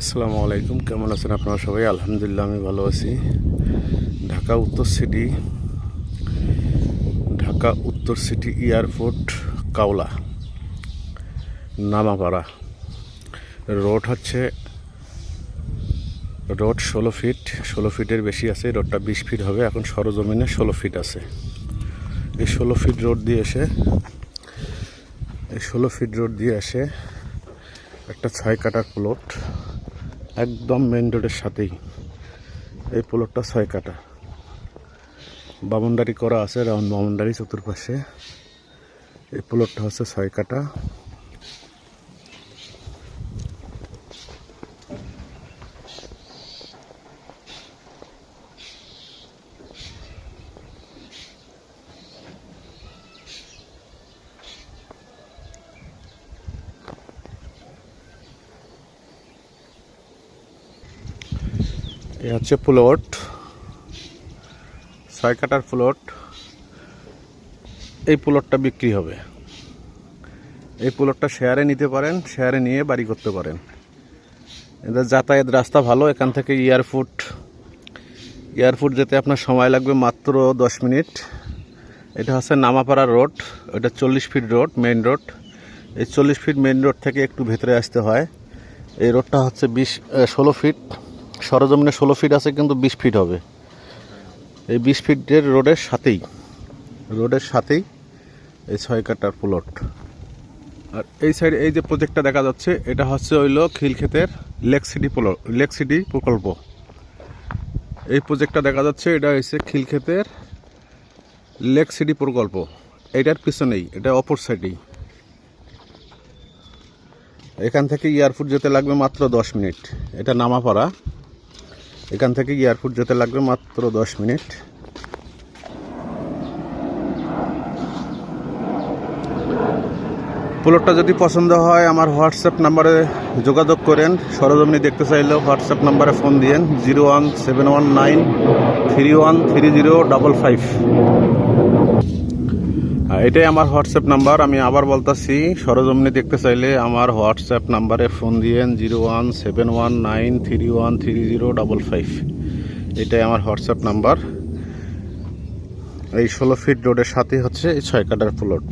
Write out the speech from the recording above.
আসসালামু আলাইকুম, কেমন আছেন আপনারা সবাই? আলহামদুলিল্লাহ, আমি ভালো আছি। ঢাকা উত্তর সিটি, ঢাকা উত্তর city airport, Kawla, Namapara. Road হচ্ছে, রোড ষোলো ফিট, ষোলো ফিটের বেশি আছে, রোডটা বিশ ফিট হবে, এখন সরজমিনে ষোলো ফিট আছে। এই ষোলো ফিট রোড দিয়ে এসে, এই ষোলো ফিট রোড দিয়ে এসে একটা ছয় কাটার প্লট একদম মেন রোডের সাথেই। এই প্লটটা ছয় কাটা। বামুন্ডারি করা আছে, রাউন্ড বামুন্ডারি চতুর্পাশে। এই প্লটটা হচ্ছে ছয় কাটা। এ হচ্ছে প্লট ছয় কাটার প্লট এই প্লটটা বিক্রি হবে। এই প্লটটা শেয়ারে নিতে পারেন, শেয়ারে নিয়ে বাড়ি করতে পারেন। এদের যাতায়াত রাস্তা ভালো, এখান থেকে এয়ারপোর্ট। এয়ারপোর্ট যেতে আপনার সময় লাগবে মাত্র দশ মিনিট। এটা হচ্ছে নামাপাড়া রোড, এটা চল্লিশ ফিট রোড, মেইন রোড। এই চল্লিশ ফিট মেন রোড থেকে একটু ভেতরে আসতে হয়। এই রোডটা হচ্ছে বিশ ষোলো ফিট। সরজমিনে ষোলো ফিট আছে, কিন্তু বিশ ফিট হবে। এই বিশ ফিটের রোডের সাথেই রোডের সাথেই এই ছয় কাটার প্লট আর এই সাইডে এই যে প্রজেক্টটা দেখা যাচ্ছে, এটা হচ্ছে হইল খিলক্ষেতের লেক সিটি লেক সিটি প্রকল্প। এই প্রজেক্টটা দেখা যাচ্ছে, এটা হচ্ছে খিলক্ষেতের লেক সিটি প্রকল্প। এটার পিছনেই, এটা অপর সাইডেই এখান থেকে এয়ারপোর্ট যেতে লাগবে মাত্র দশ মিনিট। এটা নামাপাড়া। এখান থেকে এয়ারপোর্ট যেতে লাগবে মাত্র দশ মিনিট। প্লটটা যদি পছন্দ হয়, আমার হোয়াটসঅ্যাপ নাম্বারে যোগাযোগ করেন। সরজমিনি দেখতে চাইলেও হোয়াটসঅ্যাপ নাম্বারে ফোন দিয়েন। Zero one seven one nine three one three zero double five. এটাই আমার হোয়াটসঅ্যাপ নাম্বার। আমি আবার বলতাছি, সরজমিনে দেখতে চাইলে আমার হোয়াটসঅ্যাপ নাম্বারে ফোন দিয়েন, zero one seven one nine three one three zero double five. এটাই আমার হোয়াটসঅ্যাপ নাম্বার। এই ষোলো ফিট রোডের সাথে হচ্ছে এই ছয় কাটার প্লট।